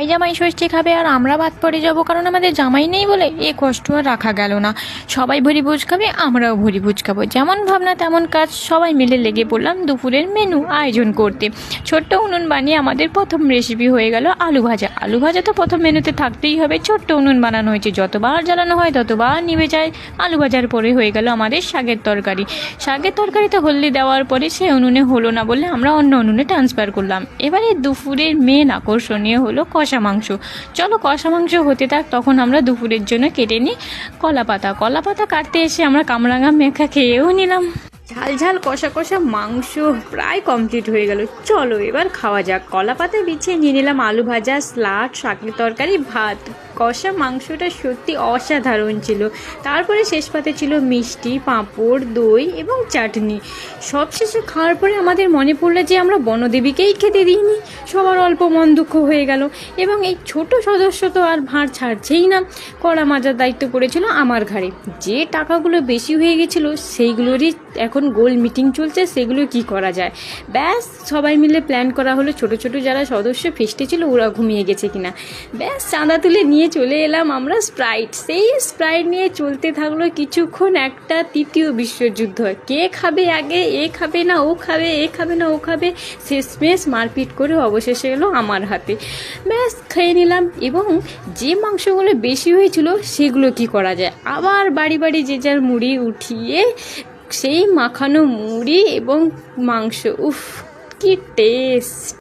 ভাই জামাই ষষ্ঠী খাবে আর আমরা বাদ পড়ে যাব, কারণ আমাদের জামাই নেই বলে এ কষ্ট আর রাখা গেল না। সবাই ভরি ভোজ খাবে, আমরাও ভরি ভোজ খাব। যেমন ভাবনা তেমন কাজ, সবাই মিলে লেগে পড়লাম দুপুরের মেনু আয়োজন করতে। ছোট্ট উনুন বানিয়ে আমাদের প্রথম রেসিপি হয়ে গেল আলু ভাজা। আলু ভাজা তো প্রথম মেনুতে থাকতেই হবে, ছোট্ট উনুন বানানো হয়েছে। যতবার জ্বালানো হয় ততবার নিভে যায়। আলু ভাজার পরে হয়ে গেল আমাদের শাকের তরকারি। শাকের তরকারিতে হলদি দেওয়ার পরে সে উনুনে হলো না বলে আমরা অন্য উনুনে ট্রান্সফার করলাম। এবারে দুপুরের মেন আকর্ষণীয় হলো কষা মাংস। চলো কষা মাংস হতে থাক, তখন আমরা দুপুরের জন্য কেটে নিই কলা পাতা। কলা পাতা কাটতে এসে আমরা কামরাঙা মেখা খেয়েও নিলাম। ঝাল ঝাল কষা কষা মাংস প্রায় কমপ্লিট হয়ে গেল। চলো এবার খাওয়া যাক। কলা পাতায় বিছিয়ে নিয়ে নিলাম আলু ভাজা স্লাড শাকের তরকারি, ভাত। কষা মাংসটা সত্যি অসাধারণ ছিল। তারপরে শেষ পাতে ছিল মিষ্টি, পাঁপড়, দই এবং চাটনি। সব শেষে খাওয়ার পরে আমাদের মনে পড়ল যে আমরা বনদেবীকেই খেতে দিইনি। সবার অল্প মন দুঃখ হয়ে গেল এবং এই ছোট সদস্য তো আর ভাঁড় ছাড়ছেই না। কড়া মাজার দায়িত্ব পড়েছিল আমার ঘাড়ে। যে টাকাগুলো বেশি হয়ে গেছিল সেইগুলোরই এখন গোল মিটিং চলছে, সেগুলো কি করা যায়? ব্যাস, সবাই মিলে প্ল্যান করা হলো। ছোট ছোট যারা সদস্য ফেস্টে ছিল, ওরা ঘুমিয়ে গেছে কিনা। ব্যাস, চাঁদা তুলে নিয়ে চলে এলাম আমরা স্প্রাইট সেই স্প্রাইট নিয়ে চলতে থাকল কিছুক্ষণ একটা তৃতীয় বিশ্বযুদ্ধ। কে খাবে আগে, এ খাবে না, ও খাবে, এ খাবে না, ও খাবে? শেষমেশ মারপিট করে অবশেষে এলো আমার হাতে। ব্যাস, খেয়ে নিলাম এবং যে মাংসগুলো বেশি হয়েছিল, সেগুলো কি করা যায়? আবার বাড়ি বাড়ি যে যার মুড়ি উঠিয়ে সেই মাখানো মুড়ি এবং মাংস। উফ কি টেস্ট